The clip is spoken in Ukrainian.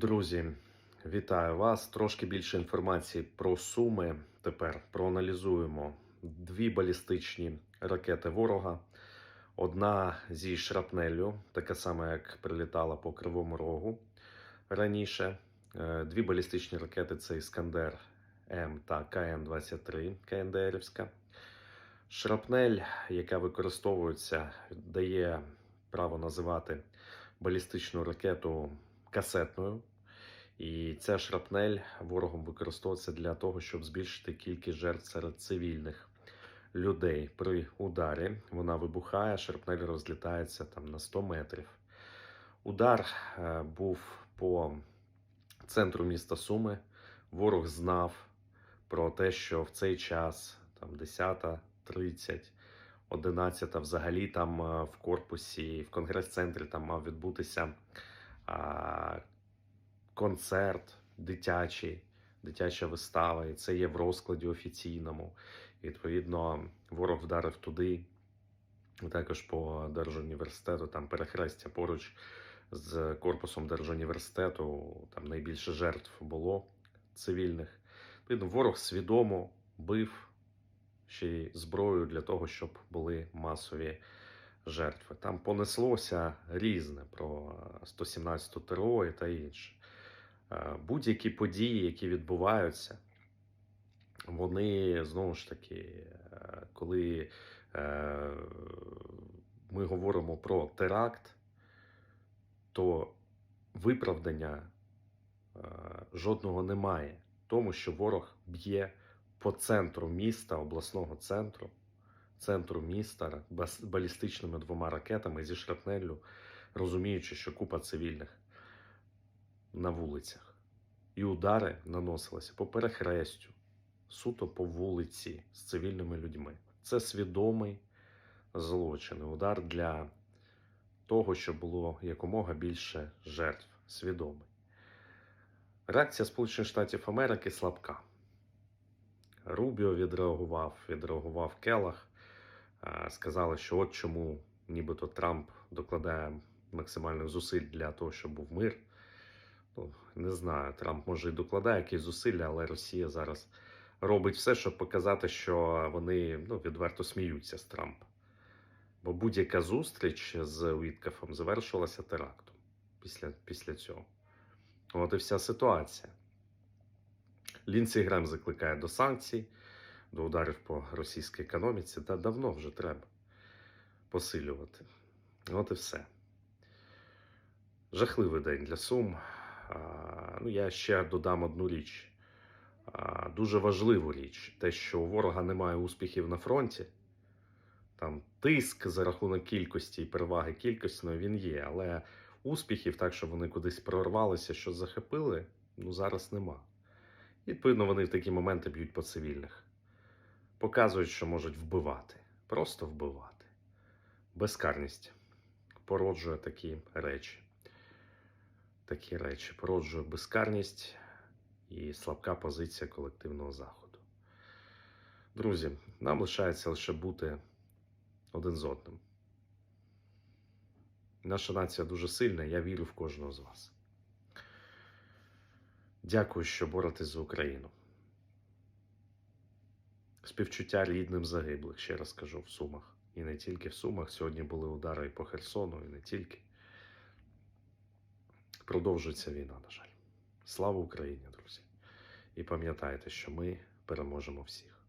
Друзі, вітаю вас. Трошки більше інформації про Суми. Тепер проаналізуємо дві балістичні ракети ворога. Одна зі шрапнеллю, така сама, як прилітала по Кривому Рогу раніше. Е, Дві балістичні ракети це Іскандер М та КМ-23 КНДРівська. Шрапнель, яка використовується, дає право називати балістичну ракету касетною. І ця шрапнель ворогом використовується для того, щоб збільшити кількість жертв серед цивільних людей. При ударі вона вибухає, шрапнель розлітається там на 100 метрів. Удар е, був по центру міста Суми. Ворог знав про те, що в цей час, там 10.30, 11 взагалі там е, в корпусі, в конгрес-центрі там мав відбутися концерт дитячий, дитяча вистава, і це є в розкладі офіційному. Відповідно, ворог вдарив туди, також по Держуніверситету, там перехрестя поруч з корпусом Держуніверситету, там найбільше жертв було цивільних. Відповідно, ворог свідомо бив ще й зброю для того, щоб були масові жертви. Там понеслося різне про 117 ТРО і та інше. Е, Будь-які події, які відбуваються, вони знову ж таки, е, коли е, ми говоримо про теракт, то виправдання жодного немає. Тому що ворог б'є по центру міста, обласного центру, центру міста балістичними двома ракетами зі шрапнеллю, розуміючи, що купа цивільних на вулицях. І удари наносилися по перехрестю, суто по вулиці з цивільними людьми. Це свідомий злочин. Удар для того, щоб було якомога більше жертв. Свідомий. Реакція Сполучених Штатів Америки слабка. Рубіо відреагував, відреагував Келах. Е, Сказали, що от чому нібито Трамп докладає максимальних зусиль для того, щоб був мир. Ну, не знаю, Трамп може і докладає якісь зусилля, але Росія зараз робить все, щоб показати, що вони ну, відверто сміються з Трампа. Бо будь-яка зустріч з Уіткафом завершилася терактом після, після цього. От і вся ситуація. Лінсі Грем закликає до санкцій, до ударів по російській економіці. Та давно вже треба посилювати. От і все. Жахливий день для Сум. Ну, я ще додам одну річ. Дуже важливу річ: те, що у ворога немає успіхів на фронті. Там тиск за рахунок кількості і переваги кількісної він є, але успіхів, так що вони кудись прорвалися, що захопили, ну зараз нема. І, відповідно, вони в такі моменти б'ють по цивільних. Показують, що можуть вбивати, просто вбивати. Безкарність породжує такі речі. Такі речі породжує безкарність і слабка позиція колективного заходу. Друзі, нам лишається лише бути один з одним. Наша нація дуже сильна, я вірю в кожного з вас. Дякую, що боретесь за Україну. Співчуття рідним загиблих, ще раз кажу, в Сумах. І не тільки в Сумах. Сьогодні були удари і по Херсону, і не тільки. Продовжується війна, на жаль. Слава Україні, друзі! І пам'ятайте, що ми переможемо всіх.